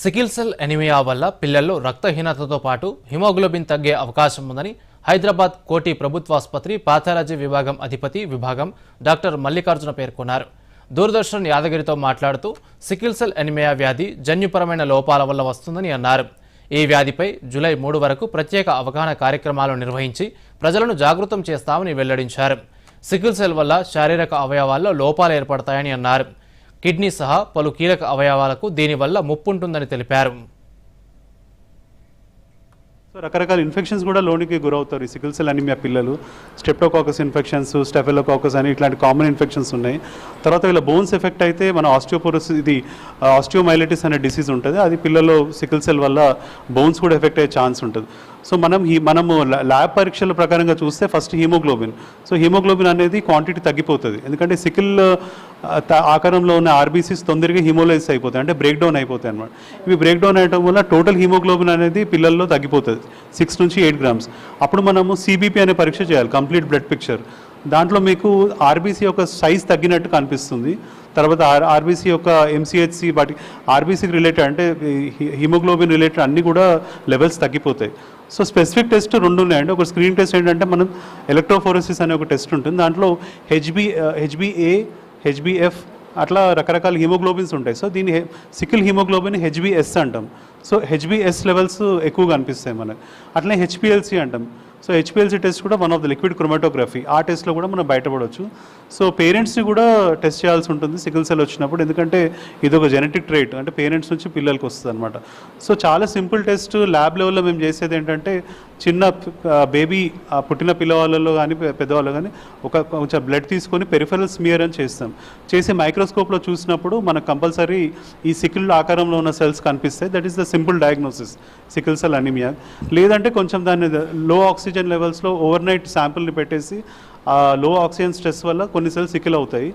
Sickle cell anaemia వల్ల పిల్లల్లో రక్తహీనతతో పాటు హిమోగ్లోబిన్ తగ్గే అవకాశం ఉందని హైదరాబాద్ కోటి ప్రభుత్వాసుపత్రి పాథాలజీ విభాగం అధిపతి విభాగం డాక్టర్ మల్లికార్జున పేర్కొన్నారు. దూరదర్శన్ యాదగిరితో మాట్లాడుతూ సికిల్ సెల్ ఎనిమియా వ్యాధి జన్యుపరమైన లోపాల వల్ల వస్తుందని అన్నారు. ఈ వ్యాధిపై జూలై మూడు వరకు ప్రత్యేక అవగాహన కార్యక్రమాలు నిర్వహించి ప్రజలను జాగృతం చేస్తామని వెల్లడించారు. సికిల్ సెల్ వల్ల శారీరక అవయవాల్లో లోపాలు ఏర్పడతాయని అన్నారు. కిడ్నీ సహా పలు కీలక అవయవాలకు దీనివల్ల ముప్పుంటుందని తెలిపారు. సో రకరకాల ఇన్ఫెక్షన్స్ కూడా లోనికి గురవుతారు ఈ సికిల్ సెల్ అనిమియా పిల్లలు స్టెప్టోకాకస్ ఇన్ఫెక్షన్స్ స్టెఫెలోకాకస్ అని ఇట్లాంటి కామన్ ఇన్ఫెక్షన్స్ ఉన్నాయి. తర్వాత వీళ్ళ బోన్స్ ఎఫెక్ట్ అయితే మన ఆస్టియోపోరోస్ ఇది ఆస్టియోమైలటిస్ అనే డిసీజ్ ఉంటుంది. అది పిల్లల్లో సికిల్ సెల్ వల్ల బోన్స్ కూడా ఎఫెక్ట్ అయ్యే ఛాన్స్ ఉంటుంది. సో మనం హీ మనము ల్యాబ్ పరీక్షల ప్రకారంగా చూస్తే ఫస్ట్ హీమోగ్లోబిన్. సో హీమోగ్లోబిన్ అనేది క్వాంటిటీ తగ్గిపోతుంది. ఎందుకంటే సికిల్ ఆకారంలో ఉన్న ఆర్బీసీస్ తొందరగా హిమోలైజ్ అయిపోతాయి. అంటే బ్రేక్ డౌన్ అయిపోతాయి అనమాట ఇవి బ్రేక్ డౌన్ అయ్యడం వల్ల టోటల్ హీమోగ్లోబిన్ అనేది పిల్లల్లో తగ్గిపోతుంది. సిక్స్ నుంచి ఎయిట్ గ్రామ్స్. అప్పుడు మనము సిబిపి అనే పరీక్ష చేయాలి. Complete blood picture. దాంట్లో మీకు ఆర్బీసీ యొక్క సైజ్ తగ్గినట్టు కనిపిస్తుంది. తర్వాత ఆర్ ఆర్బీసీ యొక్క ఎంసీహెచ్సి వాటి ఆర్బీసీకి రిలేటెడ్ అంటే హిమోగ్లోబిన్ రిలేటెడ్ అన్నీ కూడా లెవెల్స్ తగ్గిపోతాయి. సో స్పెసిఫిక్ టెస్ట్ రెండు ఉన్నాయండి. ఒక స్క్రీన్ టెస్ట్ ఏంటంటే మనం ఎలక్ట్రోఫోరసిస్ అనే ఒక టెస్ట్ ఉంటుంది. దాంట్లో హెచ్బి హెచ్బిఏ హెచ్బిఎఫ్ అట్లా రకరకాల హిమోగ్లోబిన్స్ ఉంటాయి. సో దీన్ని సికిల్ హిమోగ్లోబిన్ హెచ్బిఎస్ అంటాం. సో హెచ్బిఎస్ లెవెల్స్ ఎక్కువగా అనిపిస్తాయి మనకు. అట్లనే హెచ్పిఎల్సి అంటాం. సో హెచ్పిఎల్సి టెస్ట్ కూడా one of the liquid chromatography ఆ టెస్ట్లో కూడా మనం బయటపడవచ్చు. సో పేరెంట్స్ని కూడా టెస్ట్ చేయాల్సి ఉంటుంది సికిల్ సెల్ వచ్చినప్పుడు. ఎందుకంటే ఇది ఒక జెనెటిక్ ట్రేట్ అంటే పేరెంట్స్ నుంచి పిల్లలకి వస్తుంది అనమాట సో చాలా సింపుల్ టెస్ట్ ల్యాబ్ లెవెల్లో మేము చేసేది ఏంటంటే చిన్న బేబీ పుట్టిన పిల్లవాళ్ళలో కానీ పెద్దవాళ్ళు కానీ ఒక కొంచెం బ్లడ్ తీసుకొని పెరిఫరల్ స్మియర్ అని చేస్తాం. చేసి మైక్రోస్కోప్లో చూసినప్పుడు మనకు కంపల్సరీ ఈ సికిల్ ఆకారంలో ఉన్న సెల్స్ కనిపిస్తాయి. That is the simple diagnosis sickle cell anaemia లేదంటే కొంచెం దాన్ని లో ఆక్సిజన్ లెవెల్స్లో ఓవర్ నైట్ శాంపుల్ని పెట్టేసి ఆ లో ఆక్సిజన్ స్ట్రెస్ వల్ల కొన్ని సెల్స్ సికిల్ అవుతాయి.